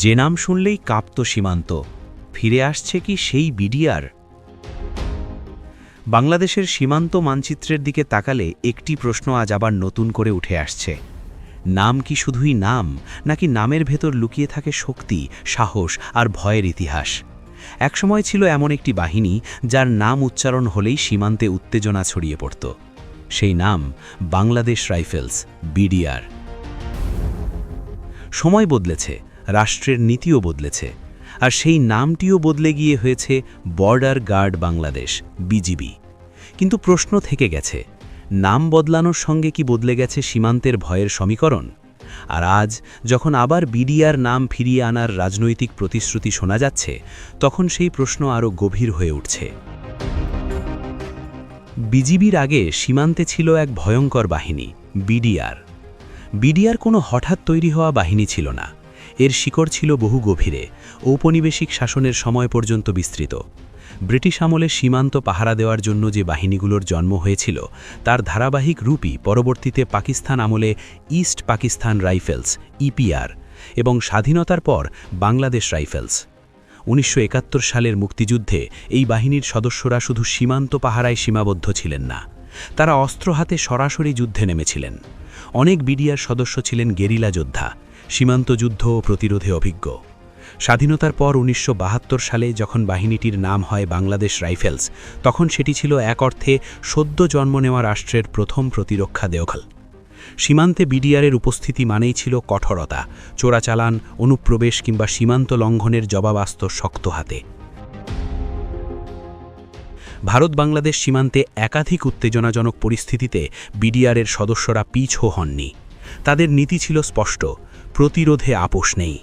যে নাম শুনলেই কাঁপত সীমান্ত। ফিরে আসছে কি সেই বিডিআর? বাংলাদেশের সীমান্ত মানচিত্রের দিকে তাকালে একটি প্রশ্ন আজ আবার নতুন করে উঠে আসছে। নাম কি শুধুই নাম, নাকি নামের ভেতর লুকিয়ে থাকে শক্তি, সাহস আর ভয়ের ইতিহাস? একসময় ছিল এমন একটি বাহিনী যার নাম উচ্চারণ হলেই সীমান্তে উত্তেজনা ছড়িয়ে পড়ত। সেই নাম বাংলাদেশ রাইফেলস, বিডিআর। সময় বদলেছে। রাষ্ট্রের নীতিও বদলেছে আর সেই নামটিও বদলে গিয়ে হয়েছে বর্ডার গার্ড বাংলাদেশ, বিজিবি। কিন্তু প্রশ্ন থেকে গেছে, নাম বদলানোর সঙ্গে কি বদলে গেছে সীমান্তের ভয়ের সমীকরণ? আর আজ যখন আবার বিডিআর নাম ফিরিয়ে আনার রাজনৈতিক প্রতিশ্রুতি শোনা যাচ্ছে, তখন সেই প্রশ্ন আরও গভীর হয়ে উঠছে। বিজিবির আগে সীমান্তে ছিল এক ভয়ঙ্কর বাহিনী, বিডিআর। বিডিআর কোনো হঠাৎ তৈরি হওয়া বাহিনী ছিল না। এর শিকড় ছিল বহু গভীরে, ঔপনিবেশিক শাসনের সময় পর্যন্ত বিস্তৃত। ব্রিটিশ আমলে সীমান্ত পাহারা দেওয়ার জন্য যে বাহিনীগুলোর জন্ম হয়েছিল, তার ধারাবাহিক রূপই পরবর্তীতে পাকিস্তান আমলে ইস্ট পাকিস্তান রাইফেলস, ইপিআর, এবং স্বাধীনতার পর বাংলাদেশ রাইফেলস। উনিশশো একাত্তর সালের মুক্তিযুদ্ধে এই বাহিনীর সদস্যরা শুধু সীমান্ত পাহারায় সীমাবদ্ধ ছিলেন না, তারা অস্ত্র হাতে সরাসরি যুদ্ধে নেমেছিলেন। অনেক বিডিআর সদস্য ছিলেন গেরিলা যোদ্ধা সীমান্ত যুদ্ধ ও প্রতিরোধে অভিজ্ঞ। স্বাধীনতার পর উনিশশো বাহাত্তর সালে যখন বাহিনীটির নাম হয় বাংলাদেশ রাইফেলস, তখন সেটি ছিল এক অর্থে সদ্য জন্ম নেওয়া রাষ্ট্রের প্রথম প্রতিরক্ষা দেওখাল সীমান্তে বিডিআরের উপস্থিতি মানেই ছিল কঠোরতা, চোরাচালান, অনুপ্রবেশ কিংবা সীমান্ত লঙ্ঘনের জবাবাস্ত শক্ত হাতে। ভারত বাংলাদেশ সীমান্তে একাধিক উত্তেজনাজনক পরিস্থিতিতে বিডিআরের সদস্যরা পিছও হননি। তাদের নীতি ছিল স্পষ্ট প্রতিরোধে আপোষ নেই।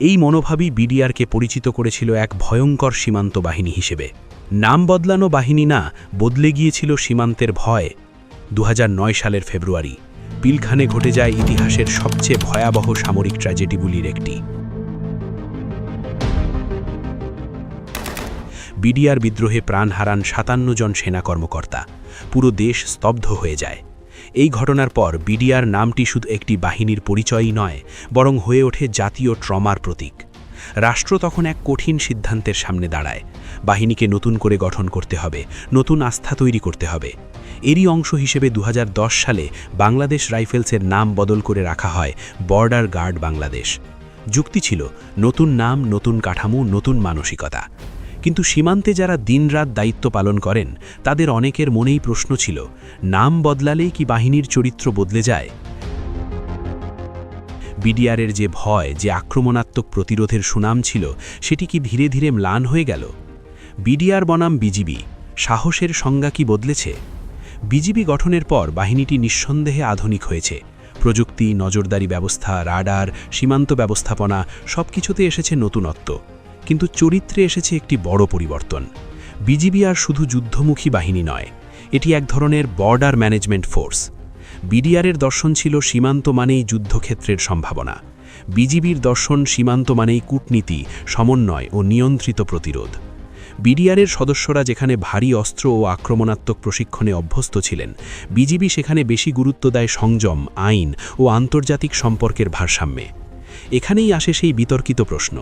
এই মনোভাবই বিডিআরকে পরিচিত করেছিল এক ভয়ঙ্কর সীমান্ত বাহিনী হিসেবে। নাম বদলানো বাহিনী না, বদলে গিয়েছিল সীমান্তের ভয়। দু হাজার নয় সালের ফেব্রুয়ারি, পিলখানে ঘটে যায় ইতিহাসের সবচেয়ে ভয়াবহ সামরিক ট্র্যাজেডিগুলির একটি। বিডিআর বিদ্রোহে প্রাণ হারান সাতান্ন জন সেনা কর্মকর্তা। পুরো দেশ স্তব্ধ হয়ে যায়। এই ঘটনার পর বিডিআর নামটি শুধু একটি বাহিনীর পরিচয়ই নয়, বরং হয়ে ওঠে জাতীয় ট্রমার প্রতীক। রাষ্ট্র তখন এক কঠিন সিদ্ধান্তের সামনে দাঁড়ায়। বাহিনীকে নতুন করে গঠন করতে হবে, নতুন আস্থা তৈরি করতে হবে। এরই অংশ হিসেবে দু হাজার দশ সালে বাংলাদেশ রাইফেলসের নাম বদল করে রাখা হয় বর্ডার গার্ড বাংলাদেশ। যুক্তি ছিল, নতুন নাম, নতুন কাঠামো, নতুন মানসিকতা। কিন্তু সীমান্তে যারা দিনরাত দায়িত্ব পালন করেন, তাদের অনেকের মনেই প্রশ্ন ছিল, নাম বদলালেই কি বাহিনীর চরিত্র বদলে যায়? বিডিআরের যে ভয়, যে আক্রমণাত্মক প্রতিরোধের সুনাম ছিল, সেটি কি ধীরে ধীরে ম্লান হয়ে গেল? বিডিআর বনাম বিজিবি, সাহসের সংজ্ঞা কি বদলেছে? বিজিবি গঠনের পর বাহিনীটি নিঃসন্দেহে আধুনিক হয়েছে। প্রযুক্তি, নজরদারি ব্যবস্থা, রাডার, সীমান্ত ব্যবস্থাপনা সব কিছুতে এসেছে নতুনত্ব। কিন্তু চরিত্রে এসেছে একটি বড় পরিবর্তন। বিজিবি আর শুধু যুদ্ধমুখী বাহিনী নয়, এটি এক ধরনের বর্ডার ম্যানেজমেন্ট ফোর্স। বিডিআরের দর্শন ছিল সীমান্ত মানেই যুদ্ধক্ষেত্রের সম্ভাবনা। বিজিবির দর্শন সীমান্ত মানেই কূটনীতি, সমন্বয় ও নিয়ন্ত্রিত প্রতিরোধ। বিডিআরের সদস্যরা যেখানে ভারী অস্ত্র ও আক্রমণাত্মক প্রশিক্ষণে অভ্যস্ত ছিলেন, বিজিবি সেখানে বেশি গুরুত্ব দেয় সংযম, আইন ও আন্তর্জাতিক সম্পর্কের ভারসাম্যে। এখানেই আসে সেই বিতর্কিত প্রশ্ন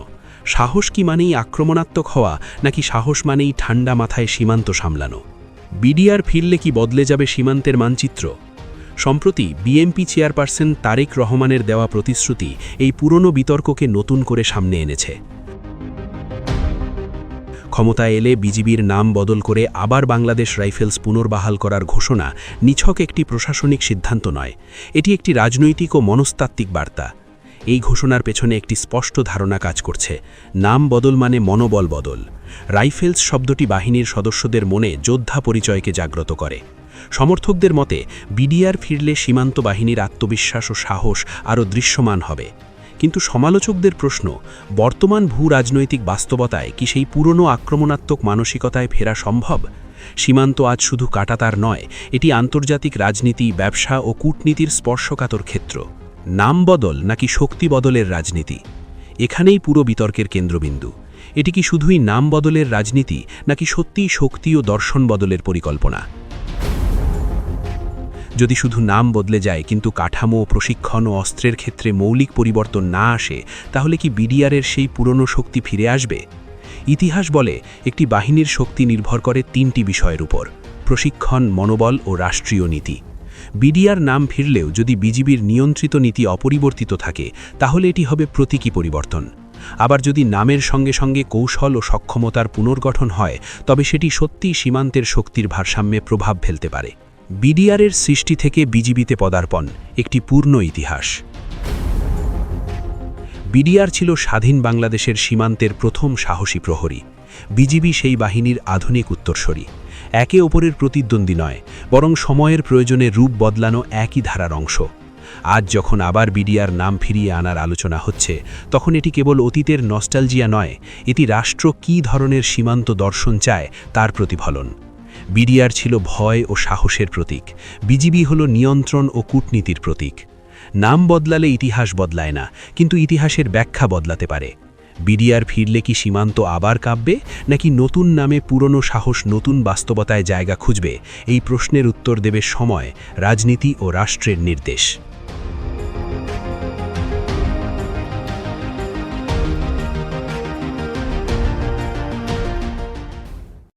সাহস কি মানেই আক্রমণাত্মক হওয়া, নাকি সাহস মানেই ঠান্ডা মাথায় সীমান্ত সামলানো? বিডিআর ফিরলে কি বদলে যাবে সীমান্তের মানচিত্র? সম্প্রতি বিএমপি চেয়ারপারসন তারেক রহমানের দেওয়া প্রতিশ্রুতি এই পুরনো বিতর্ককে নতুন করে সামনে এনেছে। ক্ষমতা এলে বিজিবির নাম বদল করে আবার বাংলাদেশ রাইফেলস পুনর্বাহাল করার ঘোষণা নিছক একটি প্রশাসনিক সিদ্ধান্ত নয়। এটি একটি রাজনৈতিক ও মনস্তাত্ত্বিক বার্তা। এই ঘোষণার পেছনে একটি স্পষ্ট ধারণা কাজ করছে। নাম বদল মানে মনোবল বদল। রাইফেলস শব্দটি বাহিনীর সদস্যদের মনে যোদ্ধা পরিচয়কে জাগ্রত করে। সমর্থকদের মতে, বিডিআর ফিরলে সীমান্ত বাহিনীর আত্মবিশ্বাস ও সাহস আরও দৃশ্যমান হবে। কিন্তু সমালোচকদের প্রশ্ন, বর্তমান ভূ রাজনৈতিক বাস্তবতায় কি সেই পুরনো আক্রমণাত্মক মানসিকতায় ফেরা সম্ভব? সীমান্ত আজ শুধু কাটাতার নয়, এটি আন্তর্জাতিক রাজনীতি, ব্যবসা ও কূটনীতির স্পর্শকাতর ক্ষেত্র। নাম বদল নাকি শক্তি বদলের রাজনীতি? এখানেই পুরো বিতর্কের কেন্দ্রবিন্দু। এটি কি শুধুই নাম বদলের রাজনীতি, নাকি সত্যিই শক্তি ও দর্শন বদলের পরিকল্পনা? যদি শুধু নাম বদলে যায়, কিন্তু কাঠামো, প্রশিক্ষণ ও অস্ত্রের ক্ষেত্রে মৌলিক পরিবর্তন না আসে, তাহলে কি বিডিআরের সেই পুরনো শক্তি ফিরে আসবে? ইতিহাস বলে, একটি বাহিনীর শক্তি নির্ভর করে তিনটি বিষয়ের উপর, প্রশিক্ষণ, মনোবল ও রাষ্ট্রীয় নীতি। বিডিআর নাম ফিরলেও যদি বিজিবির নিয়ন্ত্রিত নীতি অপরিবর্তিত থাকে, তাহলে এটি হবে প্রতীকী পরিবর্তন। আবার যদি নামের সঙ্গে সঙ্গে কৌশল ও সক্ষমতার পুনর্গঠন হয়, তবে সেটি সত্যিই সীমান্তের শক্তির ভারসাম্যে প্রভাব ফেলতে পারে। বিডিআরের সৃষ্টি থেকে বিজিবিতে পদার্পণ একটি পূর্ণ ইতিহাস। বিডিআর ছিল স্বাধীন বাংলাদেশের সীমান্তের প্রথম সাহসী প্রহরী। বিজিবি সেই বাহিনীর আধুনিক উত্তরসরী। একে অপরের প্রতিদ্বন্দ্বী নয়, বরং সময়ের প্রয়োজনে রূপ বদলানো একই ধারার অংশ। আজ যখন আবার বিডিআর নাম ফিরিয়ে আনার আলোচনা হচ্ছে, তখন এটি কেবল অতীতের নস্টালজিয়া নয়, এটি রাষ্ট্র কী ধরনের সীমান্ত দর্শন চায় তার প্রতিফলন। বিডিআর ছিল ভয় ও সাহসের প্রতীক, বিজিবি হল নিয়ন্ত্রণ ও কূটনীতির প্রতীক। নাম বদলালে ইতিহাস বদলায় না, কিন্তু ইতিহাসের ব্যাখ্যা বদলাতে পারে। বিডিআর ফিরলে কি সীমান্ত আবার কাঁপবে, নাকি নতুন নামে পুরনো সাহস নতুন বাস্তবতায় জায়গা খুঁজবে? এই প্রশ্নের উত্তর দেবে সময়, রাজনীতি ও রাষ্ট্রের নির্দেশ।